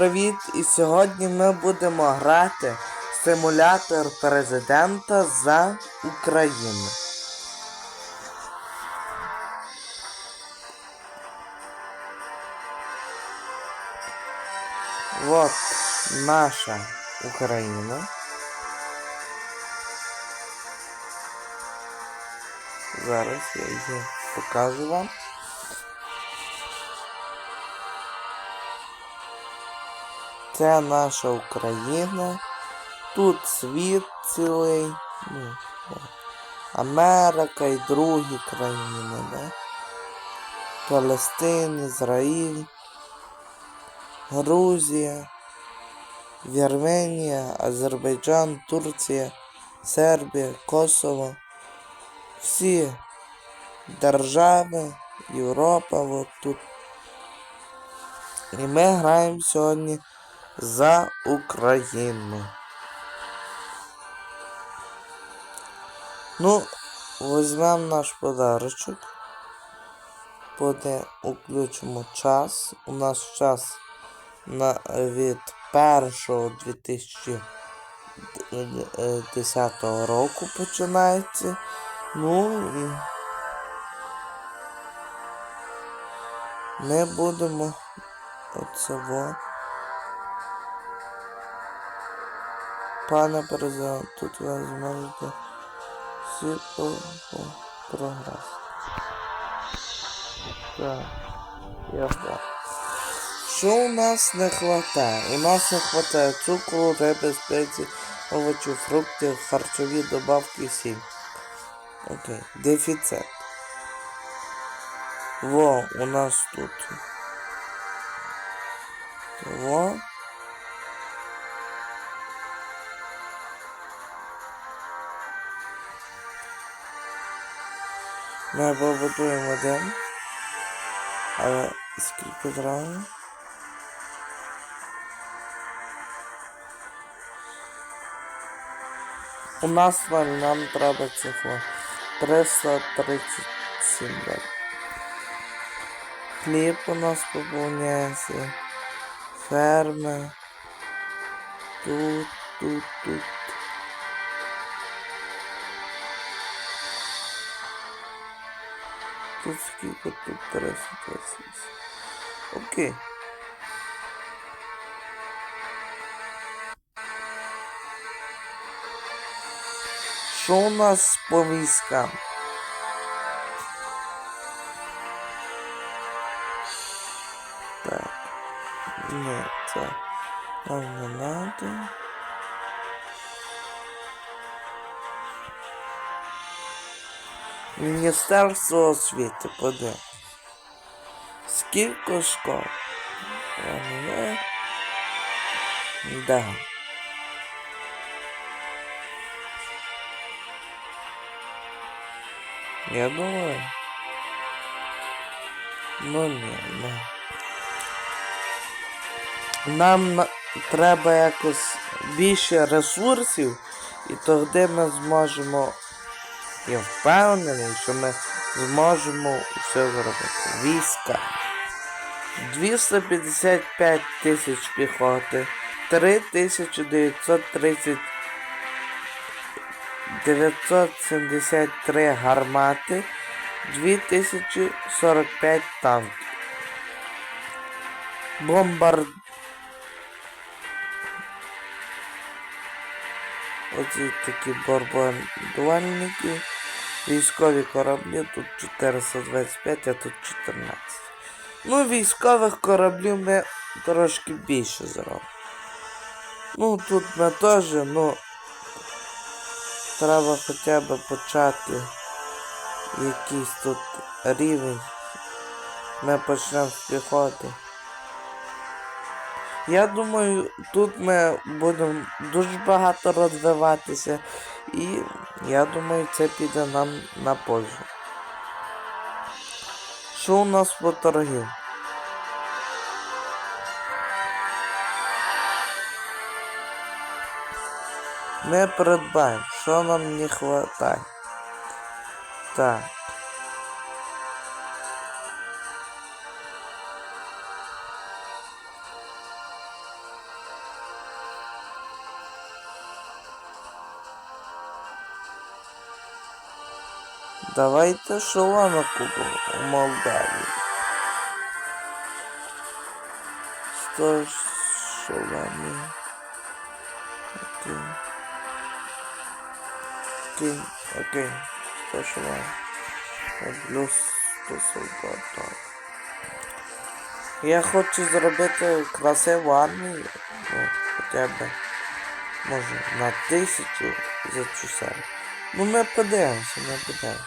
привіт! І сьогодні ми будемо грати в симулятор президента за Україну. Вот наша Україна. Зараз я її покажу вам. Це наша Україна. Тут світ цілий. Ну. Америка і другі країни, да? Палестин, Ізраїль, Грузія, Вірменія, Азербайджан, Турція, Сербія, Косово. Всі держави, Європа, от тут. І ми граємо сьогодні за Україну. Ну, візьмемо наш подарочок. Буде включимо час. У нас час на, від 1 2010 року починається. Ну і ми будемо оцього. Пане президент, тут ви зможете всі прогрес. Так, я бачу. Що у нас не хватає? У нас не хватає цукру, риби, спецій, овочів, фруктів, харчові добавки, сіль. Окей, дефіцит. Во, у нас тут. Во. Ми побудуємо один. Але скільки зразу? У нас з вами нам треба цього 337 далі. Хліб у нас поповняється. Ферми. Тут, тут, тут. Тут скільки тут 328. Окей. Що у нас по військам? Так. Ні, це нам Міністерство освіти, поди. Скільки школ? Ага. Да. Я думаю. Ну ні, ну. Нам на- треба якось більше ресурсів, і тоді ми зможемо. Я впевнений, що ми зможемо все зробити. Війська. 255 тисяч піхоти, 3930 973 гармати, 2045 танків. Бомбард... Оці такі бомбардувальники. Військові кораблі тут 425, а тут 14. Ну, військових кораблів ми трошки більше зробимо. Ну, тут ми теж, ну. Треба хоча б почати якийсь тут рівень. Ми почнемо з піхоти. Я думаю, тут ми будемо дуже багато розвиватися і я думаю, це піде нам на пользу. Що у нас по торгів? Ми придбаємо, що нам не вистачає. Так. Давайте шолома купимо у Молдавії. Сто шоломів. Окей. Окей, окей. Сто шоломів. Плюс 100 солдат. Я хочу зробити красиву армію. Ну, хоча б. Може, на тисячу за цю серію. Ну ми подивимося, ми подивимося.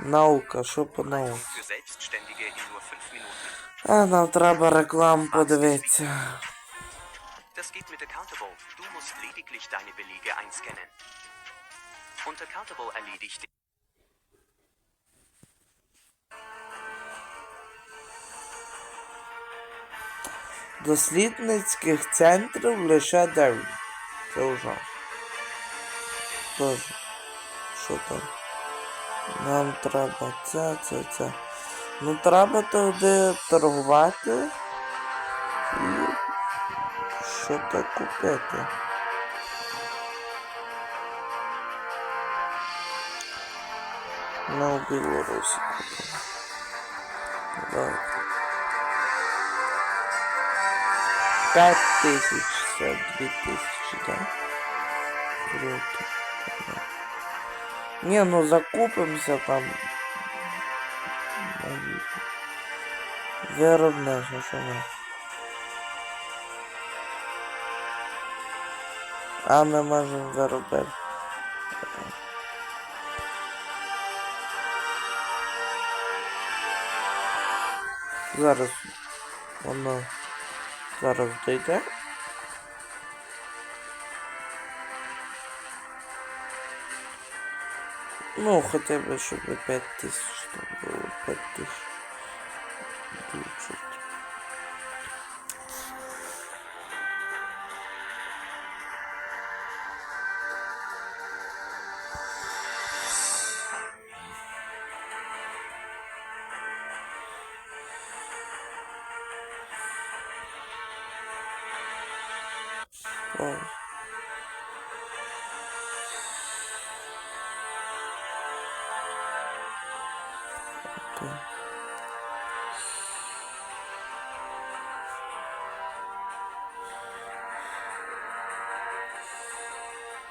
Наука, що по науці? Für Selbstständige in nur 5 Minuten. А нам треба рекламу подивитися. Das geht mit Accountable. Du musst lediglich deine Belege einscannen. Und Accountable erledigt Дослідницьких центрів лише 9. Це ужасно. Тож, що там? Нам треба це, це, це. Ну треба туди торгувати і що то купити. На у Білорусі купимо. Давайте. Пять тысяч, це дві тисячі, да? Круто. Не, ну закупимося там. Виробне, що ми. А ми можемо виробити. Зараз воно зараз дойде. Ну, хоча б, щоб 5 тисяч там було 5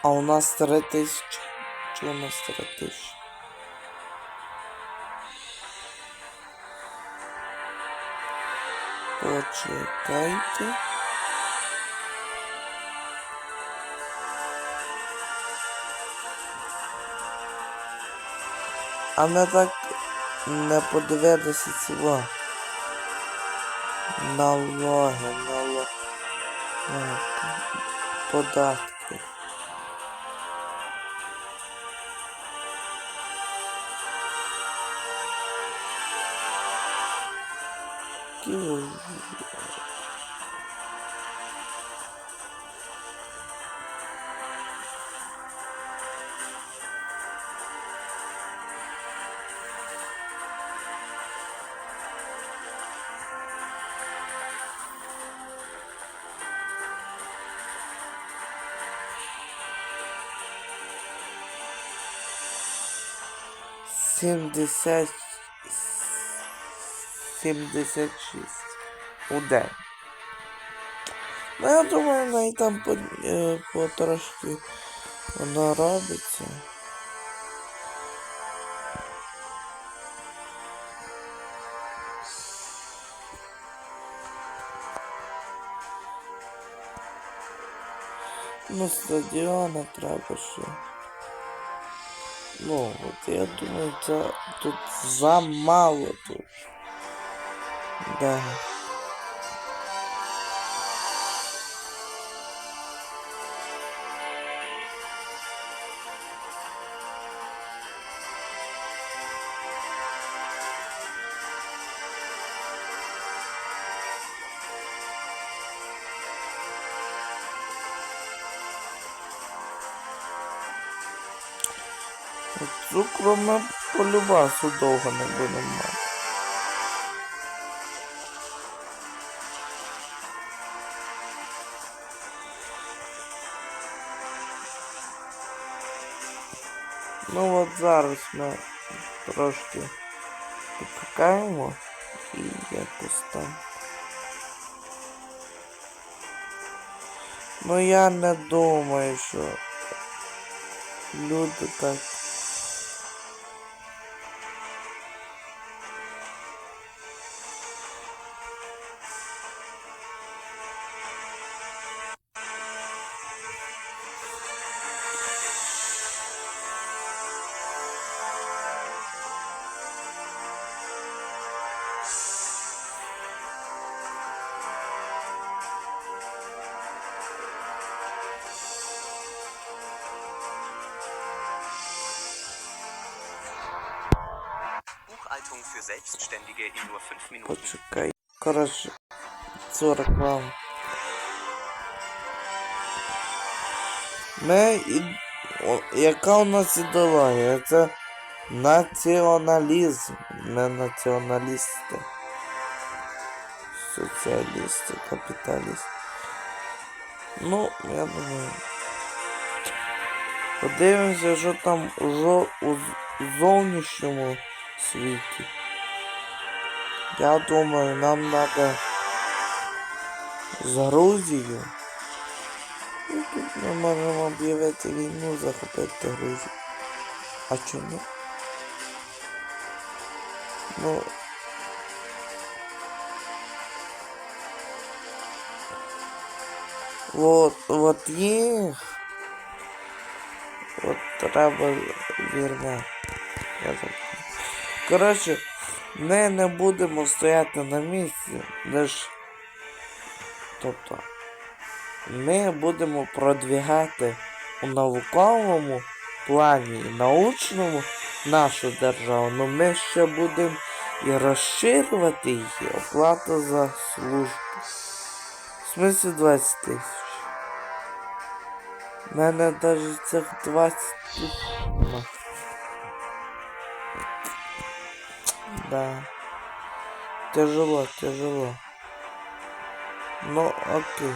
А у нас три тисячі. Чи у нас три тисячі? Почекайте. А не так не подивитися цього. Налоги, налоги. Податки. কি 76 у день. Ну, я думаю, вона і там потрошки по е, вона робиться. Ну, стадіона треба ще. Ну, от я думаю, це тут замало тут. Да. От Цукру ми полюбасу довго не будемо мати. Ну от зараз ми трошки почекаємо і якось там. Ну я не думаю, що люди так. Buchhaltung für Selbstständige in nur 5 Minuten. Почекай. Коротше, цю рекламу. Ми і... О, яка у нас ідеологія? Це націоналізм, не націоналісти. Соціалісти, капіталісти. Ну, я думаю. Подивимося, що там жо... у зовнішньому світі. Я думаю, нам надо з Грузією. І тут ми можемо об'явити війну, захопити Грузію. А чому ні? Ну. Вот, вот їх. От треба вірня. Я так. Коротше, ми не будемо стояти на місці, лиш. Тобто, ми будемо продвігати у науковому плані і научному нашу державу, але ми ще будемо і розширювати її оплату за службу. В смислі 20 тисяч. У мене навіть цих 20 тисяч. Да. Тяжело, тяжело. Ну, окей.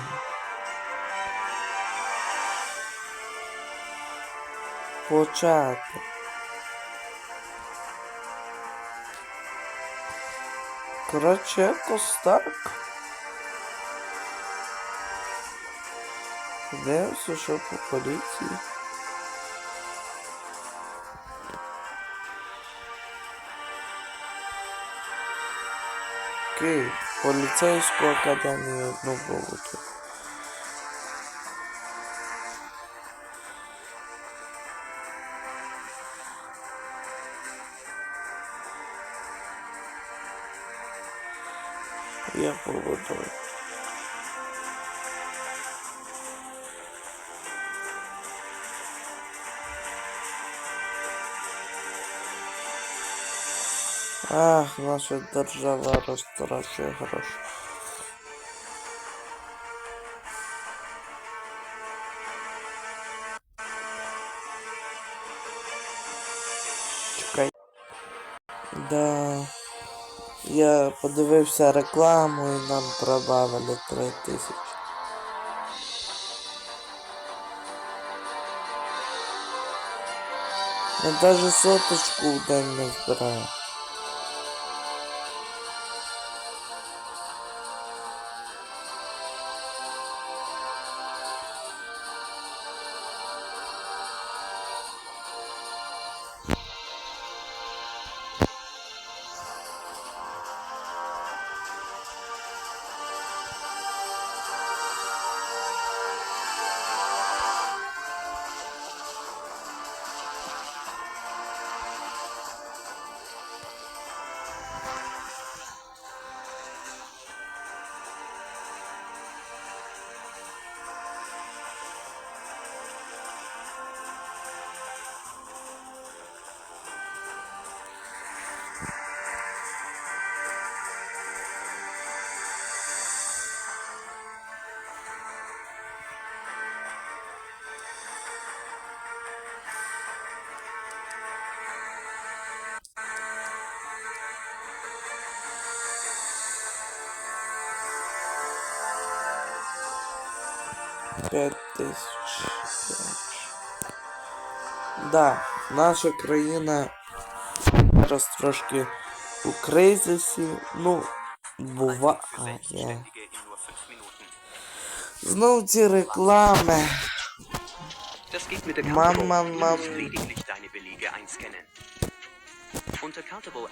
Почати. Коротше, якось так. Подивимося, що по поліції. Поліцейську академію одну було. Ах, наша держава розтрачує гроші. Чекай. Да. Я подивився рекламу і нам прибавили 3 тисячі. Я даже соточку в день не збираю. Тысяч. Да, наша країна зараз трошки у кризисі. Ну, буває. Selbstständige in nur 5 Minuten. Знов ці реклами. Das geht mit Mann, Accountable.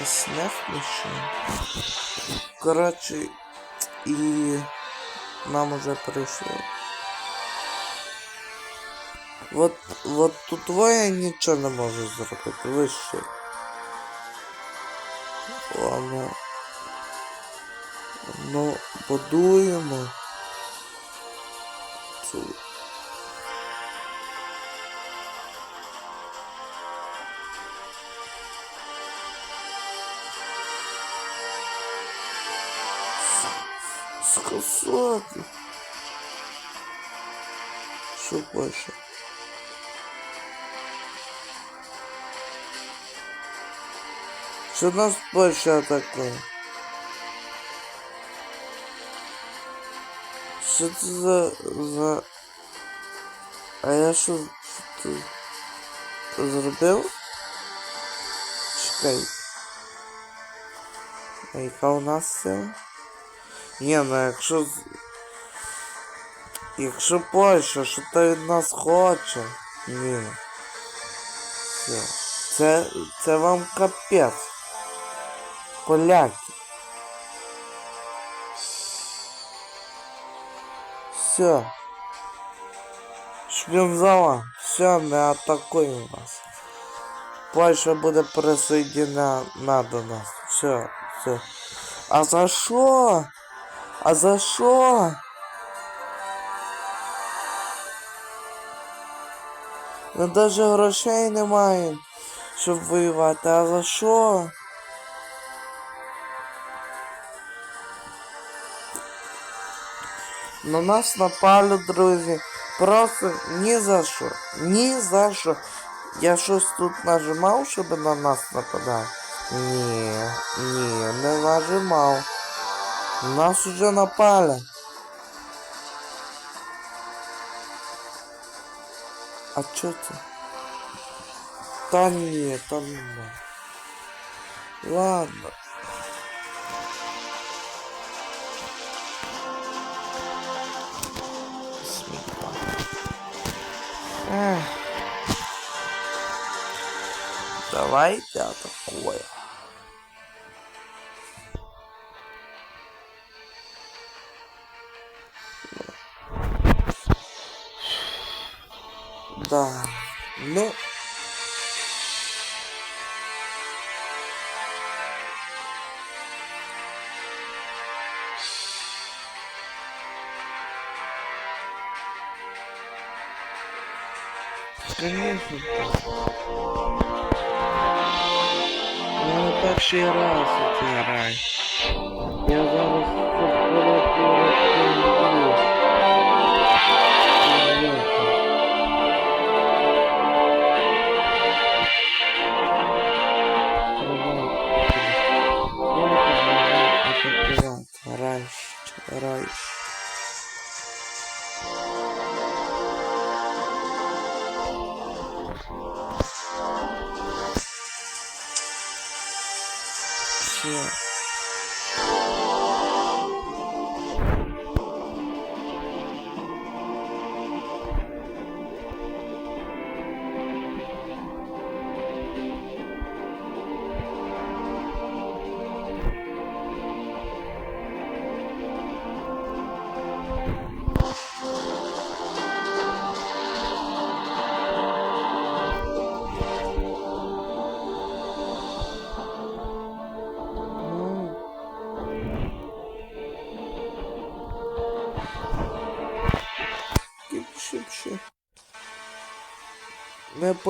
Якийсь нефмішний. Коротше, і нам уже прийшло. Вот, вот тут я нічого не можу зробити. Вище. Ладно. Ну, будуємо. Цю. Сказати. Що більше? Що нас більше атакує? Що це за... за... А я що тут зробив? Чекай. А яка у нас сила? Ні, ну якщо... з- Якщо Польща, що то від нас хоче. Ні. Все. Це, це вам капець. Поляки. Все. Шпінзала. Все, не атакуємо вас. Польща буде присоединена до нас. Все, все. А за що? А за що? Ми навіть грошей не маємо, щоб воювати. А за що? На нас напали, друзі. Просто ні за що. Ні за що. Я щось тут нажимав, щоб на нас нападати? Ні, ні, не нажимав. Нас уже напали. А чо це? Та ні, та нема. Ладно. Сміття. Ех. Давайте атакуем. Да, ну... Конечно. Не перший раз у цей рай. Я зараз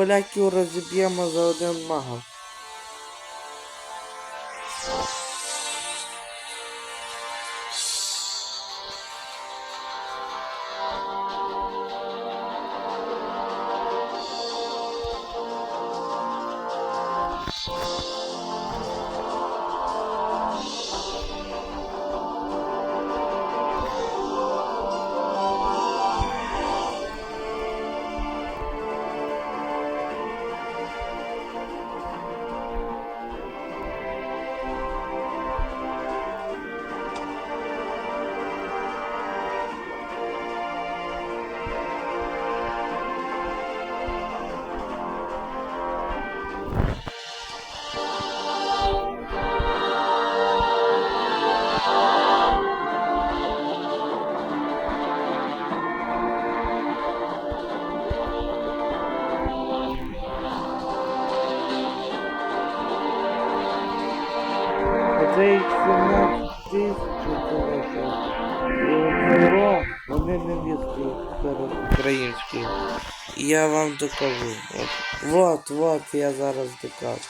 поляків розіб'ємо за один магазин. Я вам докажу. От, вот, вот, я зараз докажу.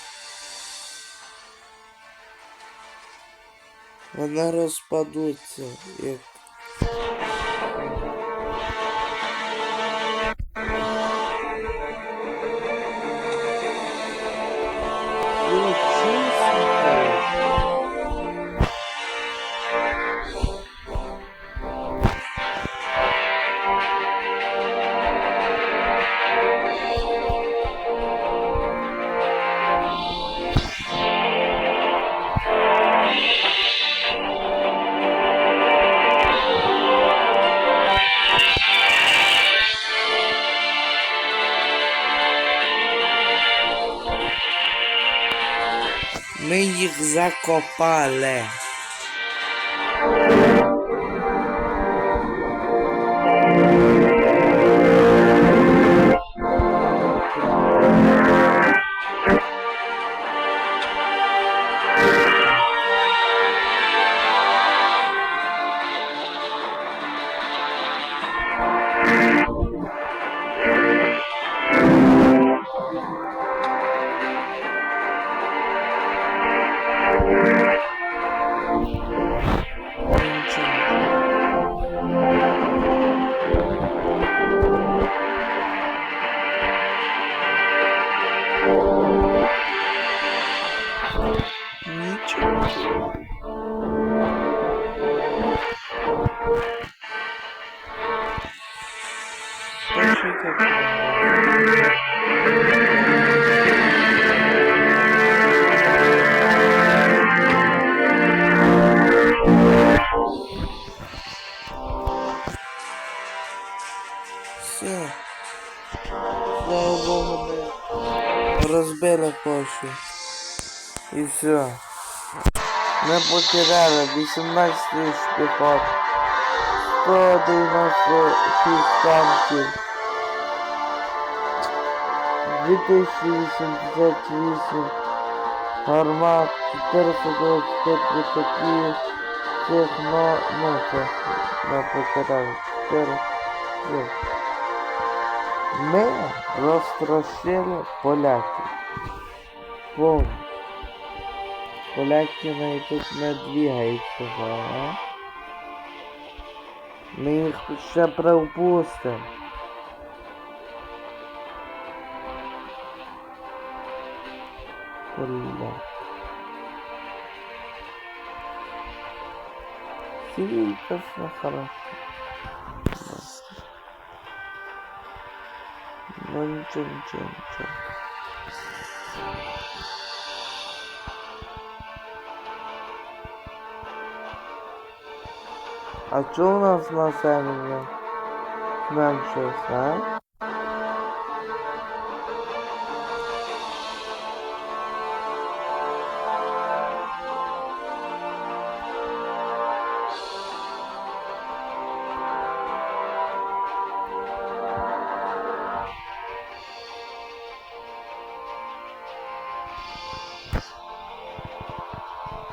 Вони розпадуться, як їх закопали. Пишіть, Все. Слава Богу, ми розбили Польщу. І все. Ми потеряли 18 тисяч піхот, 196 танків, 2088 гармат, 425 літаків, цих, но, ну, це, ми потеряли 4, Ми розтрощили поляків. Повністю. Поляки навіть тут не двигаються зараз. Ми їх ще пропустимо. Бля. Сильно хорошо. Ну ничего, ничего, ничего. А что у нас население зменшилось, а?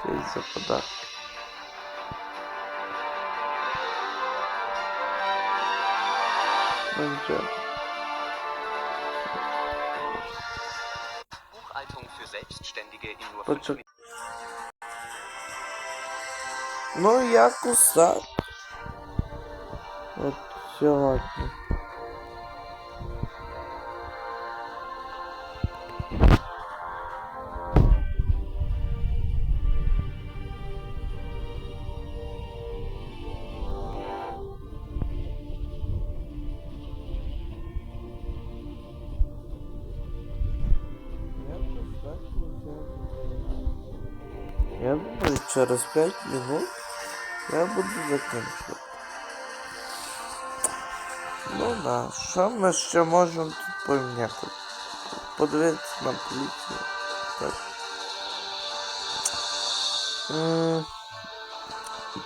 Це із-за податки. Ну нічого. Buchhaltung für Selbstständige in nur Почек- 5 Minuten. Ну, якось так. От сьогодні. Я думаю, через 5 минут я буду закінчувати. Ну да, що ми ще можемо тут поміняти? Подивитися на поліцію. Так.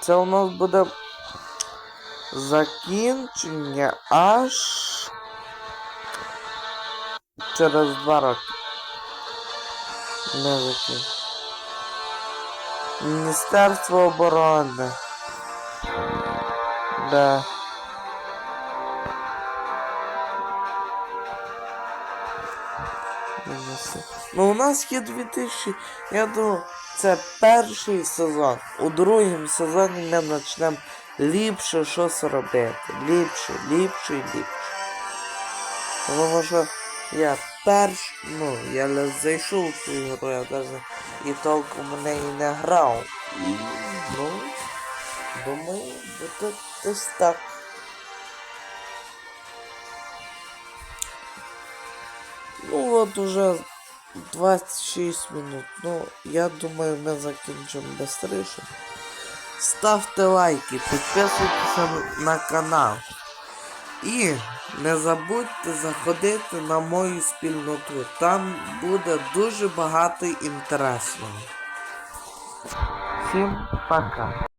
Це у нас буде закінчення аж через два роки. Не закінчення. Міністерство оборони. Да. Ну, у нас є 2000, я думаю, це перший сезон. У другому сезоні ми почнемо ліпше щось робити. Ліпше, ліпше і ліпше. Тому що я перш, ну, я лише зайшов в цю ігру, я навіть і толком в неї не грав. Ну, думаю, буде десь так. Ну от уже 26 минут. Ну, я думаю, ми закінчимо швидше. Ставте лайки, підписуйтеся на канал. І не забудьте заходити на мою спільноту. Там буде дуже багато інтересного. Всім пока.